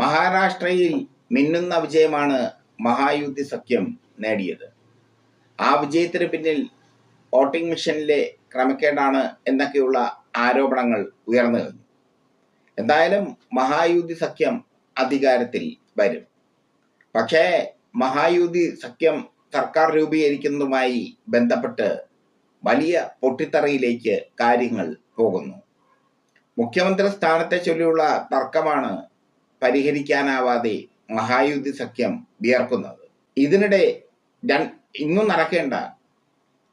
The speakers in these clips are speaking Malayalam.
മഹാരാഷ്ട്രയിൽ മിന്നുന്ന വിജയമാണ് മഹായുദ്ധി സഖ്യം നേടിയത്. ആ വിജയത്തിന് പിന്നിൽ വോട്ടിംഗ് മെഷീനിലെ ക്രമക്കേടാണ് എന്നൊക്കെയുള്ള ആരോപണങ്ങൾ ഉയർന്നു കഴിഞ്ഞു. എന്തായാലും മഹായുദ്ധി സഖ്യം അധികാരത്തിൽ വരും. പക്ഷേ മഹായുദ്ധി സഖ്യം സർക്കാർ രൂപീകരിക്കുന്നതുമായി ബന്ധപ്പെട്ട് വലിയ പൊട്ടിത്തറയിലേക്ക് കാര്യങ്ങൾ പോകുന്നു. മുഖ്യമന്ത്രി സ്ഥാനത്തെ ചൊല്ലിയുള്ള തർക്കമാണ് പരിഹരിക്കാനാവാതെ മഹായുദ്ധി സഖ്യം വിയർക്കുന്നത്. ഇതിനിടെ ഇന്നും നടക്കേണ്ട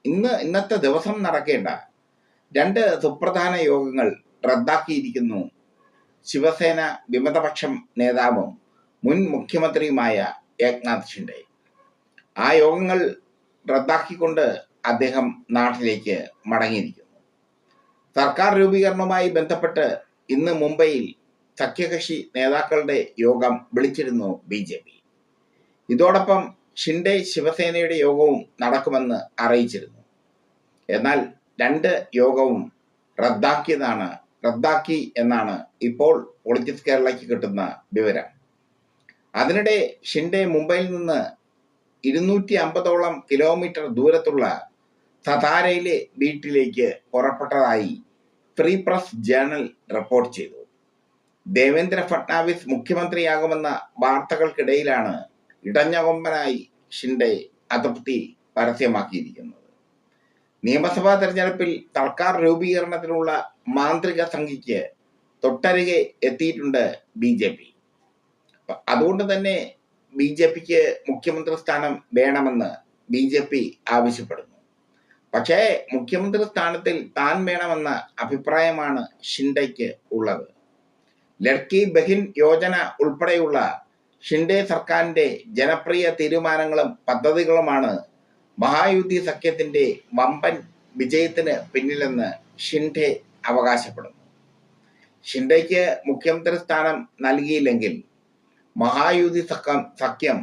ഇന്ന് ഇന്നത്തെ ദിവസം നടക്കേണ്ട രണ്ട് സുപ്രധാന യോഗങ്ങൾ റദ്ദാക്കിയിരിക്കുന്നു. ശിവസേന വിമതപക്ഷം നേതാവും മുൻ മുഖ്യമന്ത്രിയുമായ ഏക്നാഥ് ഷിൻഡെ. ആ യോഗങ്ങൾ റദ്ദാക്കിക്കൊണ്ട് അദ്ദേഹം നാട്ടിലേക്ക് മടങ്ങിയിരിക്കുന്നു. സർക്കാർ രൂപീകരണവുമായി ബന്ധപ്പെട്ട് ഇന്ന് മുംബൈയിൽ സഖ്യകക്ഷി നേതാക്കളുടെ യോഗം വിളിച്ചിരുന്നു ബി ജെ പി. ഇതോടൊപ്പം ഷിൻഡെ ശിവസേനയുടെ യോഗവും നടക്കുമെന്ന് അറിയിച്ചിരുന്നു. എന്നാൽ രണ്ട് യോഗവും റദ്ദാക്കിയതാണ് റദ്ദാക്കി എന്നാണ് ഇപ്പോൾ പൊളിറ്റിക്സ് കേരളയ്ക്ക് കിട്ടുന്ന വിവരം. അതിനിടെ ഷിൻഡെ മുംബൈയിൽ നിന്ന് ഇരുന്നൂറ്റി അമ്പതോളം കിലോമീറ്റർ ദൂരത്തുള്ള സതാരയിലെ വീട്ടിലേക്ക് പുറപ്പെട്ടതായി ഫ്രീ പ്രസ് ജേണൽ റിപ്പോർട്ട് ചെയ്തു. ദേവേന്ദ്ര ഫട്നാവിസ് മുഖ്യമന്ത്രിയാകുമെന്ന വാർത്തകൾക്കിടയിലാണ് ഇടഞ്ഞകൊമ്പനായി ഷിൻഡെ അതൃപ്തി പരസ്യമാക്കിയിരിക്കുന്നത്. നിയമസഭാ തെരഞ്ഞെടുപ്പിൽ സർക്കാർ രൂപീകരണത്തിനുള്ള മാന്ത്രിക സംഖ്യയ്ക്ക് തൊട്ടരികെ എത്തിയിട്ടുണ്ട് ബി ജെ പി. അതുകൊണ്ട് തന്നെ ബി ജെ പിക്ക് മുഖ്യമന്ത്രി സ്ഥാനം വേണമെന്ന് ബി ജെ പി ആവശ്യപ്പെടുന്നു. പക്ഷേ മുഖ്യമന്ത്രി സ്ഥാനത്തിൽ താൻ വേണമെന്ന അഭിപ്രായമാണ് ഷിൻഡയ്ക്ക് ഉള്ളത്. ലഡ്കി ബഹിൻ യോജന ഉൾപ്പെടെയുള്ള ഷിൻഡെ സർക്കാരിന്റെ ജനപ്രിയ തീരുമാനങ്ങളും പദ്ധതികളുമാണ് മഹായുദ്ധി സഖ്യത്തിന്റെ വമ്പൻ വിജയത്തിന് പിന്നിലെന്ന് ഷിൻഡെ അവകാശപ്പെടുന്നു. ഷിൻഡയ്ക്ക് മുഖ്യമന്ത്രി സ്ഥാനം നൽകിയില്ലെങ്കിൽ മഹായുദ്ധി സഖ്യം സഖ്യം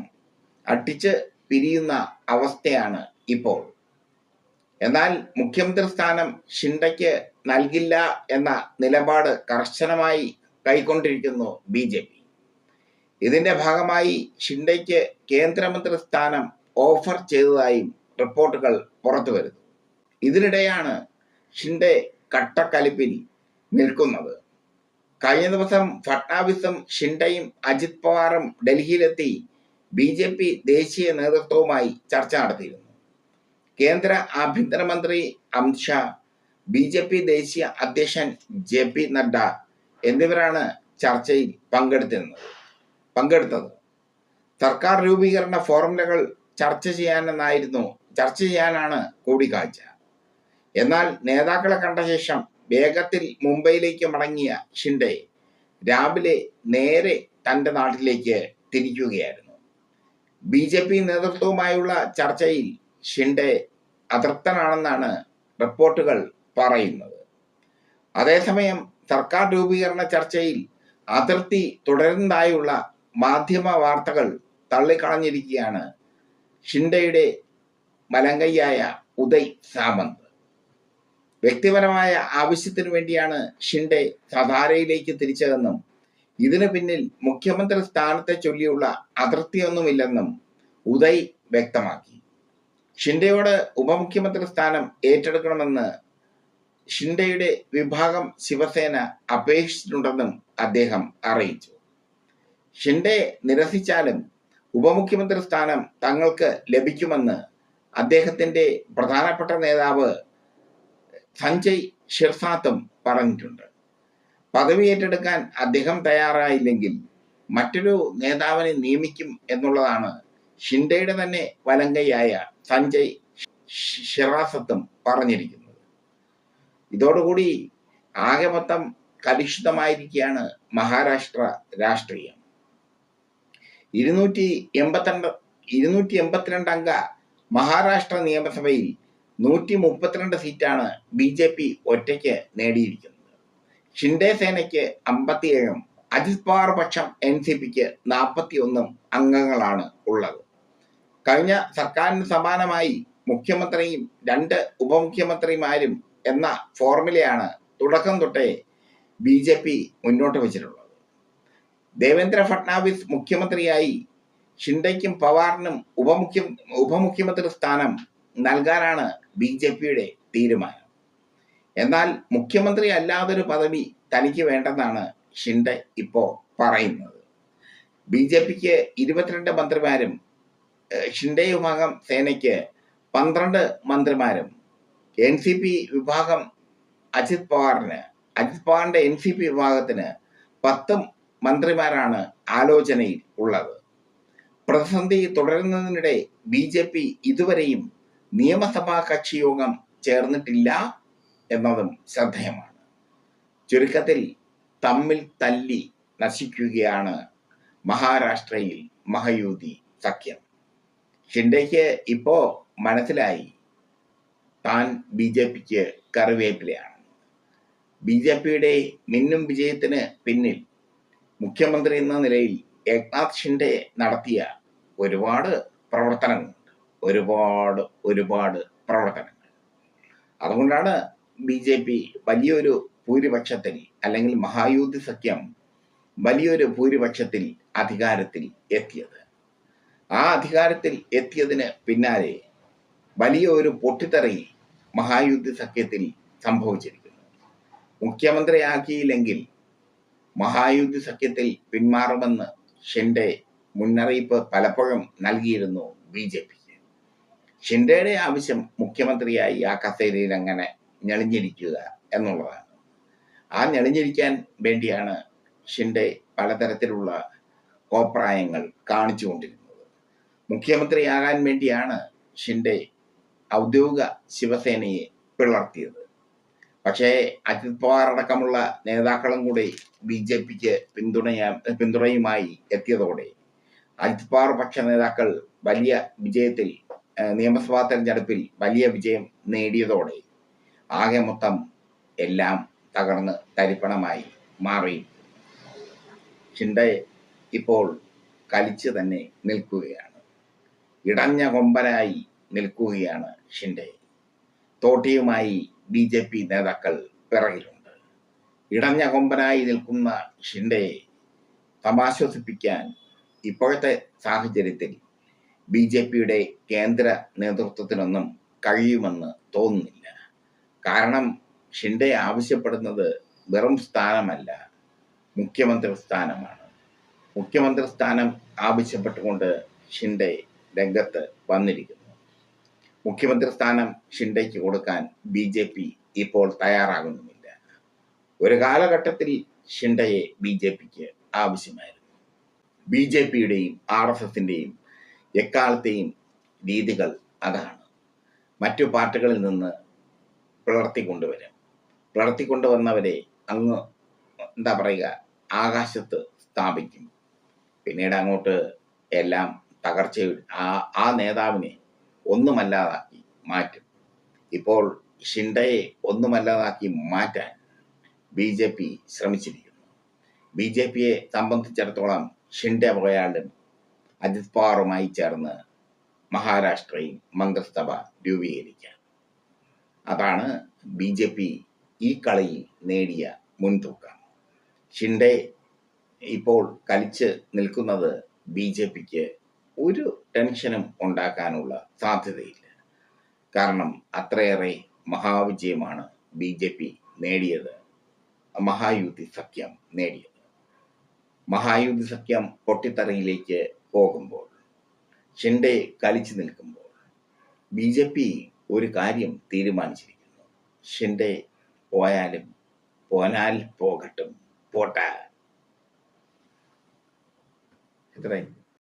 അട്ടിച്ച് പിരിയുന്ന അവസ്ഥയാണ് ഇപ്പോൾ. എന്നാൽ മുഖ്യമന്ത്രി സ്ഥാനം ഷിൻഡയ്ക്ക് നൽകില്ല എന്ന നിലപാട് കർശനമായി കൈക്കൊണ്ടിരിക്കുന്നു ബി ജെ പി. ഇതിന്റെ ഭാഗമായി ഷിൻഡയ്ക്ക് കേന്ദ്രമന്ത്രി സ്ഥാനം ഓഫർ ചെയ്തതായും റിപ്പോർട്ടുകൾ പുറത്തു വരുന്നു. ഇതിനിടെയാണ് ഷിൻഡെ കട്ടക്കലിപ്പിൽ നിൽക്കുന്നത്. കഴിഞ്ഞ ദിവസം ഫട്നാവിസും ഷിൻഡയും അജിത് പവാറും ഡൽഹിയിലെത്തി ബി ജെ പി ദേശീയ നേതൃത്വവുമായി ചർച്ച നടത്തിയിരുന്നു. കേന്ദ്ര ആഭ്യന്തരമന്ത്രി അമിത്ഷാ ബി ജെ പി ദേശീയ അധ്യക്ഷൻ ജെ പി നഡ്ഡ എന്നിവരാണ് ചർച്ചയിൽ പങ്കെടുത്തിരുന്നത്. പങ്കെടുത്തത്. സർക്കാർ രൂപീകരണ ഫോർമുലകൾ ചർച്ച ചെയ്യാനെന്നായിരുന്നു ചർച്ച ചെയ്യാനാണ് കൂടിക്കാഴ്ച. എന്നാൽ നേതാക്കളെ കണ്ട ശേഷം വേഗത്തിൽ മുംബൈയിലേക്ക് മടങ്ങിയ ഷിൻഡെ രാവിലെ നേരെ തന്റെ നാട്ടിലേക്ക് തിരിക്കുകയായിരുന്നു. ബി ജെ പി നേതൃത്വവുമായുള്ള ചർച്ചയിൽ ഷിൻഡെ അതൃപ്തനാണെന്നാണ് റിപ്പോർട്ടുകൾ പറയുന്നത്. അതേസമയം സർക്കാർ രൂപീകരണ ചർച്ചയിൽ അതിർത്തി തുടരുന്നതായുള്ള മാധ്യമ വാർത്തകൾ തള്ളിക്കളഞ്ഞിരിക്കുകയാണ് ഷിൻഡയുടെ മലങ്കയ്യായ ഉദയ് സാമന്ത്. വ്യക്തിപരമായ ആവശ്യത്തിനു വേണ്ടിയാണ് ഷിൻഡെ സധാരയിലേക്ക് തിരിച്ചതെന്നും ഇതിനു പിന്നിൽ മുഖ്യമന്ത്രി സ്ഥാനത്തെ ചൊല്ലിയുള്ള അതിർത്തിയൊന്നുമില്ലെന്നും ഉദയ് വ്യക്തമാക്കി. ഷിൻഡെയോട് ഉപമുഖ്യമന്ത്രി സ്ഥാനം ഏറ്റെടുക്കണമെന്ന് ഷിൻഡെയുടെ വിഭാഗം ശിവസേന അപേക്ഷിച്ചിട്ടുണ്ടെന്നും അദ്ദേഹം അറിയിച്ചു. ഷിൻഡെ നിരസിച്ചാലും ഉപമുഖ്യമന്ത്രി സ്ഥാനം തങ്ങൾക്ക് ലഭിക്കുമെന്ന് അദ്ദേഹത്തിന്റെ പ്രധാനപ്പെട്ട നേതാവ് സഞ്ജയ് ഷിർസാത്തും പറഞ്ഞിട്ടുണ്ട്. പദവി ഏറ്റെടുക്കാൻ അദ്ദേഹം തയ്യാറായില്ലെങ്കിൽ മറ്റൊരു നേതാവിനെ നിയമിക്കും എന്നുള്ളതാണ് ഷിൻഡയുടെ തന്നെ വലങ്കയായ സഞ്ജയ് ഷിറാസത്തും പറഞ്ഞിരിക്കുന്നത്. ഇതോടുകൂടി ആകെ മൊത്തം കലുഷിതമായിരിക്കുകയാണ് മഹാരാഷ്ട്ര രാഷ്ട്രീയം. ഇരുന്നൂറ്റി എൺപത്തിരണ്ട് ഇരുന്നൂറ്റി എൺപത്തിരണ്ട് അംഗ മഹാരാഷ്ട്ര നിയമസഭയിൽ നൂറ്റി മുപ്പത്തിരണ്ട് സീറ്റാണ് ബി ജെ പി ഒറ്റയ്ക്ക് നേടിയിരിക്കുന്നത്. ഷിൻഡെ സേനയ്ക്ക് അമ്പത്തിയേഴും അജിത് പവാർ പക്ഷം എൻ സി പിക്ക് നാൽപ്പത്തി ഒന്നും അംഗങ്ങളാണ് ഉള്ളത്. കഴിഞ്ഞ സർക്കാരിന് സമാനമായി മുഖ്യമന്ത്രിയും രണ്ട് ഉപമുഖ്യമന്ത്രിമാരും എന്ന ഫോർമുലയാണ് തുടക്കം തൊട്ടേ ബി ജെ പി മുന്നോട്ട് വച്ചിട്ടുള്ളത്. ദേവേന്ദ്ര ഫട്നാവിസ് മുഖ്യമന്ത്രിയായി ഷിൻഡയ്ക്കും പവാറിനും ഉപമുഖ്യ ഉപമുഖ്യമന്ത്രി സ്ഥാനം നൽകാനാണ് ബി ജെ പിയുടെ തീരുമാനം. എന്നാൽ മുഖ്യമന്ത്രി അല്ലാതൊരു പദവി തനിക്ക് വേണ്ടെന്നാണ് ഷിൻഡെ ഇപ്പോൾ പറയുന്നത്. ബി ജെ പിക്ക് ഇരുപത്തിരണ്ട് മന്ത്രിമാരും ഷിൻഡെ വിഭാഗം സേനയ്ക്ക് പന്ത്രണ്ട് മന്ത്രിമാരും എൻ സി പി വിഭാഗം അജിത് പവാറിന് അജിത് പവാറിന്റെ എൻ സി പി വിഭാഗത്തിന് പത്ത് മന്ത്രിമാരാണ് ആലോചനയിൽ ഉള്ളത്. പ്രതിസന്ധി തുടരുന്നതിനിടെ ബി ജെ പി ഇതുവരെയും നിയമസഭാ കക്ഷി യോഗം ചേർന്നിട്ടില്ല എന്നതും ശ്രദ്ധേയമാണ്. ചുരുക്കത്തിൽ തമ്മിൽ തല്ലി നശിക്കുകയാണ് മഹാരാഷ്ട്രയിൽ മഹയൂതി സഖ്യം. ഷിൻഡയ്ക്ക് ഇപ്പോ മനസ്സിലായി താൻ ബി ജെ പിക്ക് കറിവേപ്പിലയാണ്. ബി ജെ പിയുടെ മിന്നും വിജയത്തിന് പിന്നിൽ മുഖ്യമന്ത്രി എന്ന നിലയിൽ ഏക്നാഥ് ഷിൻഡെ നടത്തിയ ഒരുപാട് പ്രവർത്തനങ്ങളുണ്ട്. ഒരുപാട് ഒരുപാട് പ്രവർത്തനങ്ങൾ. അതുകൊണ്ടാണ് ബി ജെ പി വലിയൊരു ഭൂരിപക്ഷത്തിൽ അല്ലെങ്കിൽ മഹായൂതി സഖ്യം വലിയൊരു ഭൂരിപക്ഷത്തിൽ അധികാരത്തിൽ എത്തിയത്. ആ അധികാരത്തിൽ എത്തിയതിന് പിന്നാലെ വലിയ ഒരു പൊട്ടിത്തെറി മഹായുദ്ധ സഖ്യത്തിൽ സംഭവിച്ചിരിക്കുന്നു. മുഖ്യമന്ത്രിയാക്കിയില്ലെങ്കിൽ മഹായുദ്ധ സഖ്യത്തിൽ പിന്മാറുമെന്ന് ഷിൻഡെ മുന്നറിയിപ്പ് പലപ്പോഴും നൽകിയിരുന്നു ബി ജെ പിക്ക്. ഷിൻഡയുടെ ആവശ്യം മുഖ്യമന്ത്രിയായി ആ കസേരയിൽ അങ്ങനെ ഞെളിഞ്ഞിരിക്കുക എന്നുള്ളതാണ്. ആ ഞെളിഞ്ഞിരിക്കാൻ വേണ്ടിയാണ് ഷിൻഡെ പലതരത്തിലുള്ള കോപ്രായങ്ങൾ കാണിച്ചുകൊണ്ടിരുന്നത്. മുഖ്യമന്ത്രിയാകാൻ വേണ്ടിയാണ് ഷിൻഡെ ഔദ്യോഗിക ശിവസേനയെ പിളർത്തിയത്. പക്ഷേ അജിത് പവാർ അടക്കമുള്ള നേതാക്കളും കൂടി ബി ജെ പിക്ക് പിന്തുണയാ പിന്തുണയുമായി എത്തിയതോടെ അജിത് പവാർ പക്ഷ നേതാക്കൾ വലിയ വിജയത്തിൽ നിയമസഭാ തെരഞ്ഞെടുപ്പിൽ വലിയ വിജയം നേടിയതോടെ ആകെ മൊത്തം എല്ലാം തകർന്ന് തരിപ്പണമായി മാറി. ഷിൻഡെ ഇപ്പോൾ കലിച്ച് തന്നെ നിൽക്കുകയാണ്. ഇടഞ്ഞ കൊമ്പനായി നിൽക്കുകയാണ് ഷിൻഡെ. തോട്ടിയുമായി ബി ജെ പി നേതാക്കൾ പിറകിലുണ്ട്. ഇടഞ്ഞ കൊമ്പനായി നിൽക്കുന്ന ഷിൻഡയെ തമാശ്വസിപ്പിക്കാൻ ഇപ്പോഴത്തെ സാഹചര്യത്തിൽ ബി ജെ പിയുടെ കേന്ദ്ര നേതൃത്വത്തിനൊന്നും കഴിയുമെന്ന് തോന്നുന്നില്ല. കാരണം ഷിൻഡെ ആവശ്യപ്പെടുന്നത് വെറും സ്ഥാനമല്ല മുഖ്യമന്ത്രി സ്ഥാനമാണ്. മുഖ്യമന്ത്രി സ്ഥാനം ആവശ്യപ്പെട്ടുകൊണ്ട് ഷിൻഡെ രംഗത്ത് വന്നിരിക്കുന്നു. മുഖ്യമന്ത്രി സ്ഥാനം ഷിൻഡയ്ക്ക് കൊടുക്കാൻ ബി ജെ പി ഇപ്പോൾ തയ്യാറാകുന്നുമില്ല. ഒരു കാലഘട്ടത്തിൽ ഷിൻഡയെ ബി ജെ പിക്ക് ആവശ്യമായിരുന്നു. ബി ജെ പിയുടെയും ആർ എസ് എസിന്റെയും എക്കാലത്തെയും രീതികൾ അതാണ്. മറ്റു പാർട്ടികളിൽ നിന്ന് പിളർത്തിക്കൊണ്ടുവരും പിളർത്തിക്കൊണ്ടുവന്നവരെ അങ്ങ് എന്താ പറയുക ആകാശത്ത് സ്ഥാപിക്കും. പിന്നീട് അങ്ങോട്ട് എല്ലാം തകർച്ച ആ ആ നേതാവിനെ ഒന്നുമല്ലാതാക്കി മാറ്റും. ഇപ്പോൾ ഷിൻഡയെ ഒന്നുമല്ലാതാക്കി മാറ്റാൻ ബി ജെ പി ശ്രമിച്ചിരിക്കുന്നു. ബി ജെ പിയെ സംബന്ധിച്ചിടത്തോളം ഷിൻഡെ പോയാലും അജിത് പവാറുമായി ചേർന്ന് മഹാരാഷ്ട്രയിൽ മന്ത്രിസഭ രൂപീകരിക്കാം. അതാണ് ബി ജെ പി ഈ കളിയിൽ നേടിയ മുൻതൂക്കം. ഷിൻഡെ ഇപ്പോൾ കളിച്ച് നിൽക്കുന്നത് ബി ജെ പിക്ക് ഒരു ടെൻഷനും ഉണ്ടാക്കാനുള്ള സാധ്യതയില്ല. കാരണം അത്രയേറെ മഹാവിജയമാണ് ബി ജെ പി നേടിയത്. മഹായുതി സഖ്യം നേടിയത്. മഹായുതി സഖ്യം പൊട്ടിത്തറയിലേക്ക് പോകുമ്പോൾ ഷിൻഡെ കളിച്ചു നിൽക്കുമ്പോൾ ബി ജെ പി ഒരു കാര്യം തീരുമാനിച്ചിരിക്കുന്നു. ഷിൻഡെ പോയാലും പോനാൽ പോകട്ടും പോട്ടെ. ഇത്രയും.